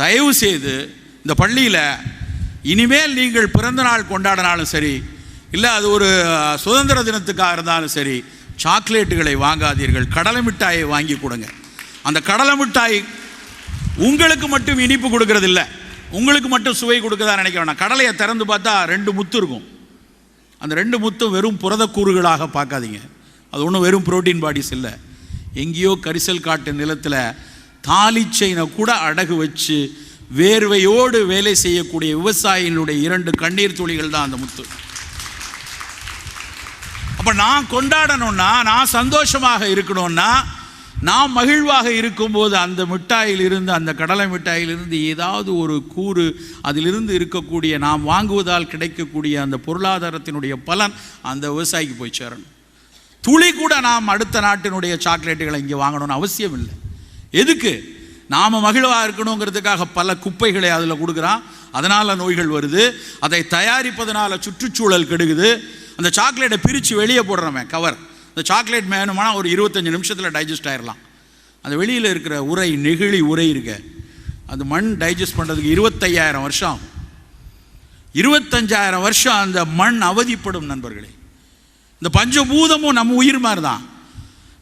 தயவு செய்து இந்த பள்ளியில் இனிமேல் நீங்கள் பிறந்த நாள் கொண்டாடினாலும் சரி இல்லை அது ஒரு சுதந்திர தினத்துக்காக இருந்தாலும் சரி சாக்லேட்டுகளை வாங்காதீர்கள் கடலை மிட்டாயை வாங்கி கொடுங்க. அந்த கடலை மிட்டாய் உங்களுக்கு மட்டும் இனிப்பு கொடுக்கறதில்ல. உங்களுக்கு மட்டும் சுவை கொடுக்கறதா நினைக்க வேணாம். கடலையை திறந்து பார்த்தா ரெண்டு முத்து இருக்கும். அந்த ரெண்டு முத்தும் வெறும் புரதக்கூறுகளாக பார்க்காதீங்க. அது ஒன்றும் வெறும் புரோட்டீன் பாடிஸ் இல்லை. எங்கேயோ கரிசல் காட்டு நிலத்தில் தாலி செயினை கூட அடகு வச்சு வேர்வையோடு வேலை செய்யக்கூடிய விவசாயிகளுடைய இரண்டு கண்ணீர் துளிகள் தான் அந்த முத்து. அப்போ நான் கொண்டாடணும்னா நான் சந்தோஷமாக இருக்கணும்னா நான் மகிழ்வாக இருக்கும்போது அந்த மிட்டாயிலிருந்து அந்த கடலை மிட்டாயிலிருந்து ஏதாவது ஒரு கூறு அதிலிருந்து இருக்கக்கூடிய நாம் வாங்குவதால் கிடைக்கக்கூடிய அந்த பொருளாதாரத்தினுடைய பலன் அந்த விவசாயிக்கு போய் சேரணும். துளி கூட நாம் அடுத்த நாட்டினுடைய சாக்லேட்டுகளை இங்கே வாங்கணும்னு அவசியம் இல்லை எதுக்கு? நாம் மகிழ்வாக இருக்கணுங்கிறதுக்காக பல குப்பைகளை அதில் கொடுக்குறான். அதனால் நோய்கள் வருது. அதை தயாரிப்பதனால் சுற்றுச்சூழல் கெடுகுது அந்த சாக்லேட்டை பிரித்து வெளியே போடுறவன் கவர். அந்த சாக்லேட் வேணுமானா ஒரு இருபத்தஞ்சு நிமிஷத்தில் டைஜஸ்ட் ஆயிடலாம் அந்த வெளியில் இருக்கிற உரை நெகிழி உரை இருக்க. அது மண் டைஜஸ்ட் பண்ணுறதுக்கு இருபத்தையாயிரம் வருஷம் ஆகும். இருபத்தஞ்சாயிரம் வருஷம் அந்த மண் அவதிப்படும் நண்பர்களே. இந்த பஞ்சபூதமும் நம்ம உயிர் மாதிரி தான்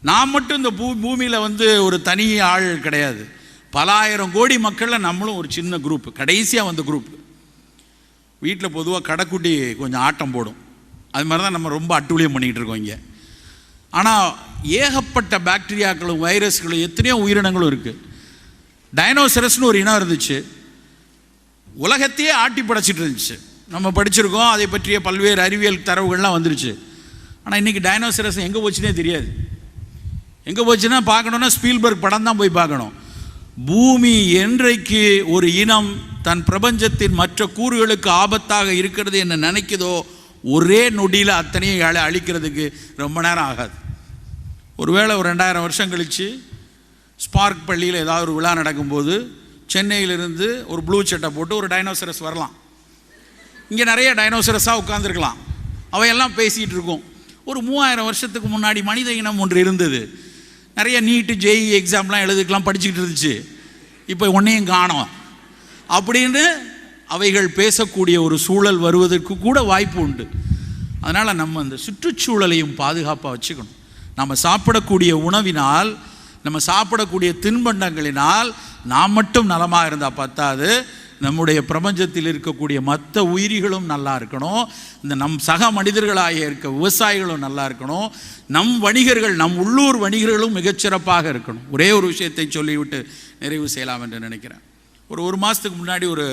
நான் மட்டும் இந்த பூ பூமியில் வந்து ஒரு தனி ஆள் கிடையாது. பல ஆயிரம் கோடி மக்களில் நம்மளும் ஒரு சின்ன குரூப் கடைசியாக வந்த குரூப் வீட்டில் பொதுவாக கடைக்குட்டி கொஞ்சம் ஆட்டம் போடும். அது மாதிரி தான் நம்ம ரொம்ப அட்டுழியம் பண்ணிக்கிட்டு இருக்கோம் இங்கே. ஆனால் ஏகப்பட்ட பாக்டீரியாக்களும் வைரஸ்களும் எத்தனையோ உயிரினங்களும் இருக்குது டைனோசரஸ்னு ஒரு இனம் இருந்துச்சு. உலகத்தையே ஆட்டி படைச்சிட்டு இருந்துச்சு. நம்ம படிச்சிருக்கோம் அதை பற்றிய பல்வேறு அறிவியல் தரவுகள்லாம் வந்துருச்சு. ஆனால் இன்றைக்கி டைனோசரஸ் எங்கே போச்சுனே தெரியாது. எங்கே போச்சுன்னா பார்க்கணுன்னா ஸ்பீல்பர்க் படம் தான் போய் பார்க்கணும். பூமி என்றைக்கு ஒரு இனம் தன் பிரபஞ்சத்தின் மற்ற கூறுகளுக்கு ஆபத்தாக இருக்கிறது என்ன நினைக்குதோ ஒரே நொடியில் அத்தனையும் ஏழை அழிக்கிறதுக்கு ரொம்ப நேரம் ஆகாது. ஒருவேளை ஒரு ரெண்டாயிரம் வருஷம் கழித்து ஸ்பார்க் பள்ளியில் ஏதாவது ஒரு விழா நடக்கும்போது சென்னையிலிருந்து ஒரு ப்ளூ சட்டை போட்டு ஒரு டைனோசரஸ் வரலாம். இங்கே நிறைய டைனோசரஸாக உட்காந்துருக்கலாம் அவையெல்லாம் பேசிகிட்டு இருக்கும். ஒரு மூவாயிரம் வருஷத்துக்கு முன்னாடி மனித இனம் ஒன்று இருந்தது. நிறைய நீட்டு ஜெய் எக்ஸாம்லாம் எழுதுக்கெல்லாம் படிச்சுக்கிட்டு இருந்துச்சு. இப்போ ஒன்றையும் காணோம். அப்படின்னு அவைகள் பேசக்கூடிய ஒரு சூழல் வருவதற்கு கூட வாய்ப்பு உண்டு. அதனால் நம்ம அந்த சுற்றுச்சூழலையும் பாதுகாப்பாக வச்சுக்கணும். நம்ம சாப்பிடக்கூடிய உணவினால் நம்ம சாப்பிடக்கூடிய தின்பண்டங்களினால் நாம் மட்டும் நலமாக இருந்தால் பத்தாது. நம்முடைய பிரபஞ்சத்தில் இருக்கக்கூடிய மற்ற உயிரிகளும் நல்லா இருக்கணும். இந்த நம் சக மனிதர்களாக இருக்க விவசாயிகளும் நல்லா இருக்கணும். நம் வணிகர்கள் நம் உள்ளூர் வணிகர்களும் மிகச்சிறப்பாக இருக்கணும். ஒரே ஒரு விஷயத்தை சொல்லிவிட்டு நிறைவு செய்யலாம் என்று நினைக்கிறேன். ஒரு ஒரு மாதத்துக்கு முன்னாடி ஒரு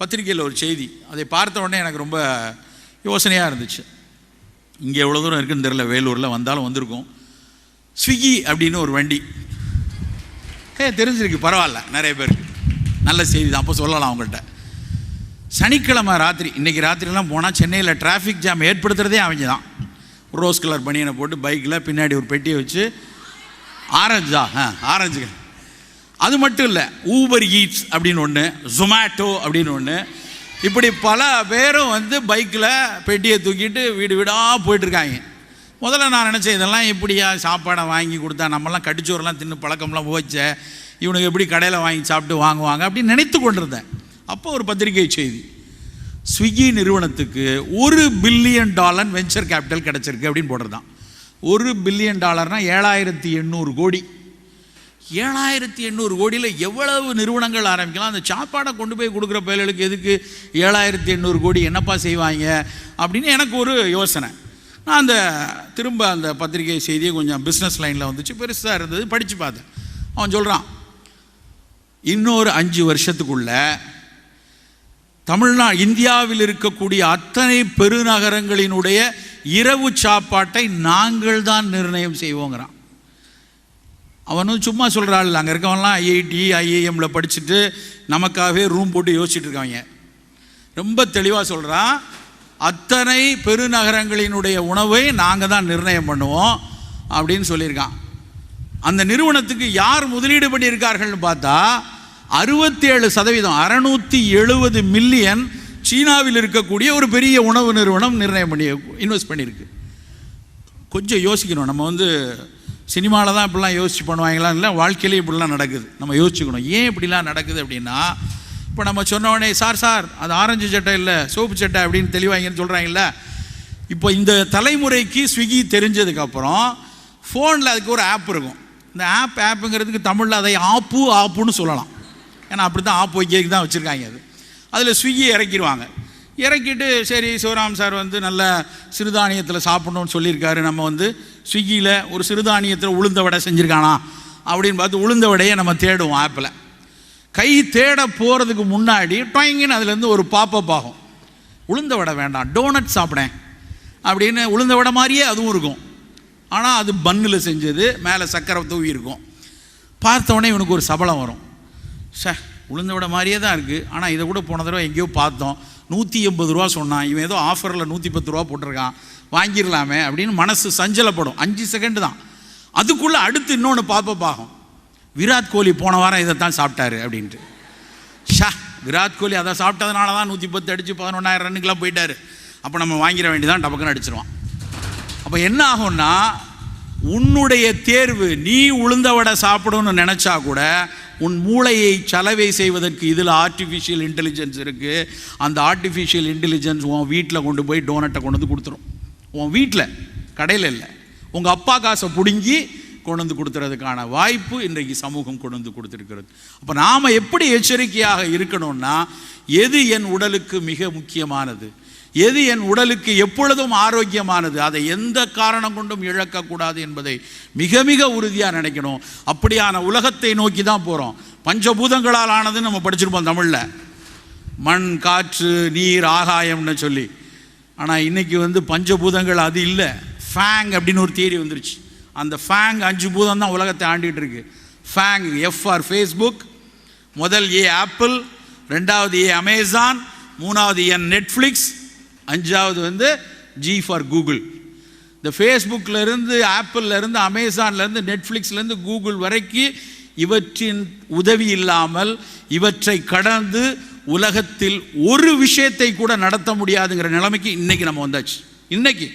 பத்திரிக்கையில் ஒரு செய்தி. அதை பார்த்த உடனே எனக்கு ரொம்ப யோசனையாக இருந்துச்சு. இங்கே எவ்வளோ தூரம் இருக்குன்னு தெரில வேலூரில் வந்தாலும் வந்திருக்கோம். ஸ்விக்கி அப்படின்னு ஒரு வண்டி. ஏ தெரிஞ்சிருக்கு பரவாயில்ல நிறைய பேருக்கு. நல்ல செய்தி தான். அப்போ சொல்லலாம் அவங்கள்ட்ட. சனிக்கிழமை ராத்திரி இன்றைக்கி ராத்திரிலாம் போனால் சென்னையில் டிராஃபிக் ஜாம் ஏற்படுத்துகிறதே அவங்க தான். ரோஸ் கலர் பனியனை போட்டு பைக்கில் பின்னாடி ஒரு பெட்டியை வச்சு ஆரஞ்சா ஆ ஆரஞ்சுங்க அது மட்டும் இல்லை ஊபர் ஈட்ஸ் அப்படின்னு ஒன்று ஜொமேட்டோ அப்படின்னு ஒன்று இப்படி பல பேரும் வந்து பைக்கில் பெட்டியை தூக்கிட்டு வீடு வீடாக போயிட்டுருக்காங்க. முதல்ல நான் நினச்சேன் இதெல்லாம் எப்படியா சாப்பாடை வாங்கி கொடுத்தா நம்மலாம் கடிச்சோரெல்லாம் தின்னு பழக்கம்லாம் போச்சே இவனுக்கு எப்படி கடையில் வாங்கி சாப்பிட்டு வாங்குவாங்க அப்படின்னு நினைத்து கொண்டிருந்தேன். அப்போ ஒரு பத்திரிகை செய்தி ஸ்விக்கி நிறுவனத்துக்கு ஒரு பில்லியன் டாலர் வெஞ்சர் கேபிட்டல் கிடச்சிருக்கு அப்படின்னு போடுறதான் ஒரு பில்லியன் டாலர்னால் ஏழாயிரத்தி எண்ணூறு கோடி. ஏழாயிரத்தி எண்ணூறு கோடியில் எவ்வளவு நிறுவனங்கள் ஆரம்பிக்கலாம்? அந்த சாப்பாடை கொண்டு போய் கொடுக்குற பயல்களுக்கு எதுக்கு ஏழாயிரத்தி எண்ணூறு கோடி? என்னப்பா செய்வாங்க? அப்படின்னு எனக்கு ஒரு யோசனை. நான் அந்த திரும்ப அந்த பத்திரிகை செய்தியை கொஞ்சம் பிஸ்னஸ் லைனில் வந்துச்சு. பெருசாக இருந்தது படித்து பார்த்தேன். அவன் சொல்கிறான் இன்னொரு அஞ்சு வருஷத்துக்குள்ள தமிழ்நா இந்தியாவில் இருக்கக்கூடிய அத்தனை பெருநகரங்களினுடைய இரவு சாப்பாட்டை நாங்கள் தான் நிர்ணயம் செய்வோங்கிறான். அவனும் சும்மா சொல்கிறாள் அங்கே இருக்கவன்லாம் ஐஐடி ஐஏஎம்ல படிச்சுட்டு நமக்காகவே ரூம் போட்டு யோசிச்சுட்டு இருக்காங்க. ரொம்ப தெளிவாக சொல்கிறான் அத்தனை பெருநகரங்களினுடைய உணவை நாங்கள் தான் நிர்ணயம் பண்ணுவோம் அப்படின்னு சொல்லியிருக்கான். அந்த நிறுவனத்துக்கு யார் முதலீடு பண்ணியிருக்கார்கள்னு பார்த்தா அறுபத்தேழு சதவீதம் அறநூற்றி எழுபது மில்லியன் சீனாவில் இருக்கக்கூடிய ஒரு பெரிய உணவு நிறுவனம் நிர்ணயம் பண்ணி இன்வெஸ்ட் பண்ணியிருக்கு. கொஞ்சம் யோசிக்கணும். நம்ம வந்து சினிமாவில் தான் இப்படிலாம் யோசிச்சு பண்ணுவாங்களா? இல்லை வாழ்க்கையிலே இப்படிலாம் நடக்குது. நம்ம யோசிச்சுக்கணும். ஏன் இப்படிலாம் நடக்குது அப்படின்னா இப்போ நம்ம சொன்ன உடனே சார் சார் அது ஆரஞ்சு சட்டை இல்லை சோப்பு சட்டை அப்படின்னு தெளிவாங்கன்னு சொல்கிறாங்கல்ல இப்போ இந்த தலைமுறைக்கு ஸ்விக்கி தெரிஞ்சதுக்கப்புறம் ஃபோனில் அதுக்கு ஒரு ஆப் இருக்கும். இந்த ஆப் ஆப்புங்கிறதுக்கு தமிழில் அதை ஆப்பு ஆப்புன்னு சொல்லலாம். ஏன்னா அப்படி தான் ஆப் வைக்கிறதுக்கு தான் வச்சுருக்காங்க அது. அதில் ஸ்விக்கி இறக்கிடுவாங்க. இறக்கிட்டு சரி சிவராம் சார் வந்து நல்ல சிறுதானியத்தில் சாப்பிடணும்னு சொல்லியிருக்காரு. நம்ம வந்து ஸ்விக்கியில் ஒரு சிறுதானியத்தில் உளுந்த வடை செஞ்சுருக்கானா அப்படின்னு பார்த்து உளுந்த வடையை நம்ம தேடுவோம் ஆப்பில் கை தேட போகிறதுக்கு முன்னாடி டொயங்கின்னு அதுலேருந்து ஒரு பாப்பப் ஆகும். உளுந்த வடை வேண்டாம் டோனட் சாப்பிடேன் அப்படின்னு உளுந்த வடை மாதிரியே அதுவும் இருக்கும். ஆனால் அது பன்னில் செஞ்சது மேலே சக்கரை தூவி இருக்கும். பார்த்த இவனுக்கு ஒரு சபலம் வரும். ச உளுந்த விட மாதிரியே தான் இருக்குது ஆனால் இதை கூட போன தடவை எங்கேயோ பார்த்தோம். நூற்றி எண்பது ரூபா சொன்னான். இவன் ஏதோ ஆஃபரில் நூற்றி பத்து ரூபா போட்டிருக்கான். வாங்கிடலாமே அப்படின்னு மனசு சஞ்சலப்படும். அஞ்சு செகண்டு தான். அதுக்குள்ளே அடுத்து இன்னொன்று பாப்பப் விராட் கோலி போன வாரம் இதைத்தான் சாப்பிட்டாரு அப்படின்ட்டு. ஷா விராட் கோலி அதை சாப்பிட்டதுனால தான் நூற்றி பத்து அடித்து பதினொன்றாயிரம் ரன்னுக்கெலாம் போயிட்டாரு. அப்போ நம்ம வாங்கிட வேண்டியதான் டபக்குன்னு அடிச்சிருவான். அப்போ என்ன ஆகும்னா உன்னுடைய தேர்வு நீ உளுந்த வடை சாப்பிடணும்னு நினச்சா கூட உன் மூளையை சலவை செய்வதற்கு இதில் ஆர்டிஃபிஷியல் இன்டெலிஜென்ஸ் இருக்குது அந்த ஆர்டிஃபிஷியல் இன்டெலிஜென்ஸ் உன் வீட்டில் கொண்டு போய் டோனட்டை கொண்டு வந்து கொடுத்துரும். உன் வீட்டில் கடையில் இல்லை. உங்கள் அப்பா காசை பிடுங்கி கொண்டு வந்து கொடுத்துறதுக்கான வாய்ப்பு இன்றைக்கு சமூகம் கொண்டு வந்து கொடுத்துருக்கிறது. அப்போ நாம் எப்படி எச்சரிக்கையாக இருக்கணும்னா எது என் உடலுக்கு மிக முக்கியமானது? எது என் உடலுக்கு எப்பொழுதும் ஆரோக்கியமானது? அதை எந்த காரணம் கொண்டும் இழக்கக்கூடாது என்பதை மிக மிக உறுதியாக நினைக்கணும். அப்படியான உலகத்தை நோக்கி தான் போகிறோம் பஞ்சபூதங்களால் ஆனதுன்னு நம்ம படிச்சிருப்போம் தமிழில். மண் காற்று நீர் ஆகாயம்னு சொல்லி. ஆனால் இன்றைக்கி வந்து பஞ்சபூதங்கள் அது இல்லை. ஃபேங் அப்படின்னு ஒரு தியரி வந்துருச்சு. அந்த ஃபேங் அஞ்சு பூதம் தான் உலகத்தை ஆண்டிகிட்டு இருக்கு. ஃபேங் எஃப் ஆர் ஃபேஸ்புக் முதல் ஏ ஆப்பிள் ரெண்டாவது ஏ அமேசான் மூணாவது என் நெட்ஃப்ளிக்ஸ் அஞ்சாவது வந்து ஜி ஃபார் கூகுள் இந்த ஃபேஸ்புக்கில் இருந்து ஆப்பிள்ல இருந்து கூகுள் வரைக்கும் இவற்றின் உதவி இல்லாமல் இவற்றை கடந்து உலகத்தில் ஒரு விஷயத்தை கூட நடத்த முடியாதுங்கிற நிலைமைக்கு இன்றைக்கி நம்ம வந்தாச்சு. இன்னைக்கு.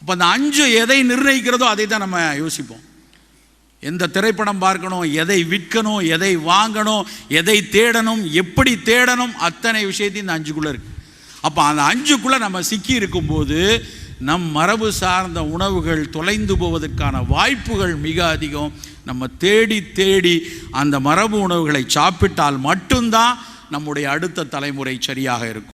இப்போ அந்த அஞ்சு எதை நிர்ணயிக்கிறதோ அதை தான் நம்ம யோசிப்போம். எந்த திரைப்படம் பார்க்கணும் எதை விற்கணும் எதை வாங்கணும் எதை தேடணும் எப்படி தேடணும் அத்தனை விஷயத்தையும் இந்த அஞ்சுக்குள்ளே இருக்குது அப்போ அந்த அஞ்சுக்குள்ளே நம்ம சிக்கி இருக்கும்போது நம் மரபு சார்ந்த உணவுகள் தொலைந்து போவதற்கான வாய்ப்புகள் மிக அதிகம். நம்ம தேடி தேடி அந்த மரபு உணவுகளை சாப்பிட்டால் மட்டும்தான் நம்முடைய அடுத்த தலைமுறை சரியாக இருக்கும்.